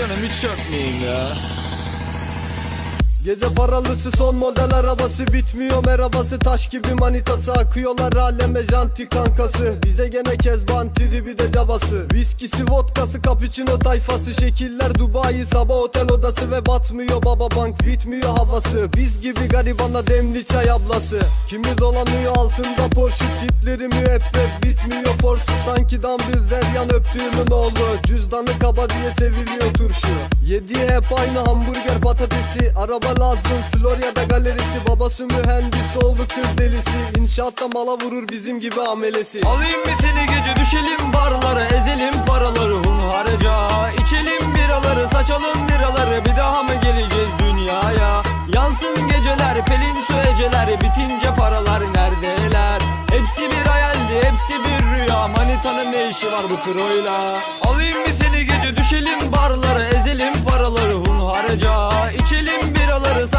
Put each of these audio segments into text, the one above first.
canım hiç çökmeyeyim ya. Gece paralısı son model arabası bitmiyor merhabası. Taş gibi manitası akıyorlar aleme janti kankası. Bize gene kezban tribi de cabası. Viskisi vodkası cappuccino tayfası. Şekiller Dubai sabah otel odası ve batmıyor baba bank bitmiyor havası. Biz gibi garibana demli çay ablası. Kimi dolanıyor altında Porsche tipleri müebbet bitmiyor forsu. Sanki dambil zeryan öptüğümün oğlu. Cüzdanı kaba diye seviliyor turşu. Yediği hep aynı hamburger patatesi. Araba lazım. Florya'da galerisi Babası mühendis oldu kız delisi. İnşaatta mala vurur bizim gibi amelesi. Alayım mı seni gece düşelim barlara Ezelim paraları. Hunharca İçelim biraları saçalım liraları Bir daha mı geleceğiz dünyaya? Yansın geceler pelin su eceler Bitince paralar neredeler? Hepsi bir hayaldi hepsi bir rüya. Manitanın ne işi var bu kroyla Alayım mı seni gece düşelim barlara Ezelim paraları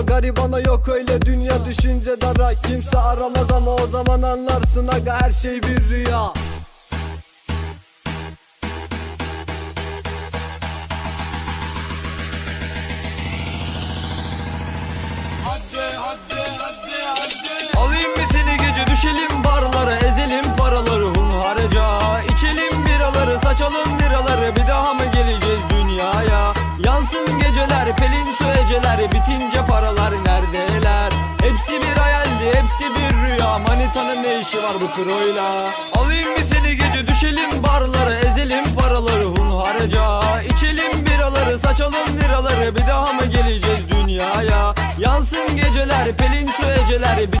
garibana yok. Öyle dünya düşünce dara. Kimse aramaz ama o zaman anlarsın aga her şey bir rüya. Alayım mı seni gece düşelim barlara Ezelim paraları hunharca. İçelim biraları saçalım liraları Bir daha mı geleceğiz dünyaya? Yansın geceler pelin su eceler Bitince bir rüya Manitanın ne işi var bu kroyla Alayım mı seni gece düşelim barlara Ezelim paraları hunharca. İçelim biraları saçalım liraları Bir daha mı geleceğiz dünyaya? Yansın geceler pelin su eceler